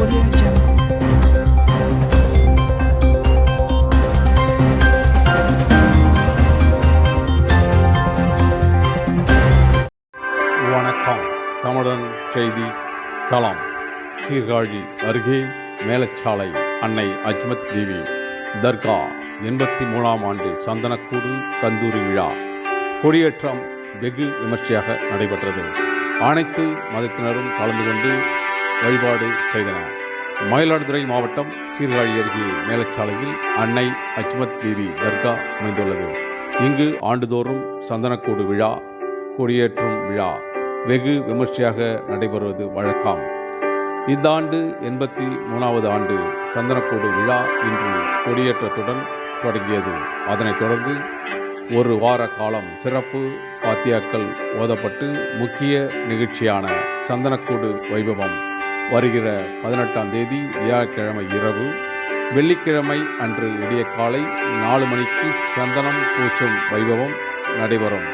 Audio Jungle. வணக்கம். தமிழன் செய்தி களம். சீர்காழி அருகே மேலச்சாலை அன்னை அஜ்மத் தேவி தர்கா எண்பத்தி மூணாம் ஆண்டு சந்தனக்கூடு கந்தூரி விழா. கொடியேற்றம் வெகு விமர்சையாக நடைபெற்றது. அனைத்து மதத்தினரும் கலந்து கொண்டு வழிபாடு செய்தனர். மயிலாடுதுறை மாவட்டம் சீர்காழி அருகே மேலச்சாலையில் அன்னை அஜ்மத் தேவி தர்கா அமைந்துள்ளது. இங்கு ஆண்டுதோறும் சந்தனக்கூடு விழா கொடியேற்றும் விழா வெகு விமர்சையாக நடைபெறுவது வழக்கம். இந்த ஆண்டு எண்பத்தி மூணாவது ஆண்டு சந்தனக்கூடு விழா இன்று கொடியேற்றத்துடன் தொடங்கியது. அதனைத் தொடர்ந்து ஒரு வார காலம் சிறப்பு பாத்தியாக்கள் ஓதப்பட்டு முக்கிய நிகழ்ச்சியான சந்தனக்கூடு வைபவம் வருகிற பதினெட்டாம் தேதி வியாழக்கிழமை இரவு வெள்ளிக்கிழமை அன்று விடிய காலை நாலு மணிக்கு சந்தனம் பூசும் வைபவம் நடைபெறும்.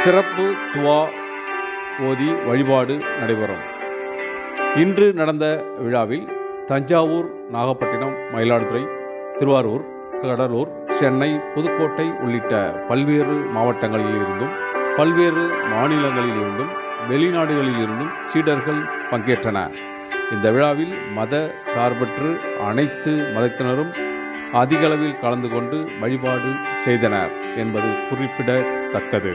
சிறப்பு துவா ஓதி வழிபாடு நடைபெறும். இன்று நடந்த விழாவில் தஞ்சாவூர் நாகப்பட்டினம் மயிலாடுதுறை திருவாரூர் கடலூர் சென்னை புதுக்கோட்டை உள்ளிட்ட பல்வேறு மாவட்டங்களில் இருந்தும் பல்வேறு மாநிலங்களில் இருந்தும் வெளிநாடுகளில் இருந்தும் சீடர்கள் பங்கேற்றனர். இந்த விழாவில் மத சார்பற்று அனைத்து மதத்தினரும் அதிகளவில் கலந்து கொண்டு வழிபாடு செய்தனர் என்பது குறிப்பிடத்தக்கது.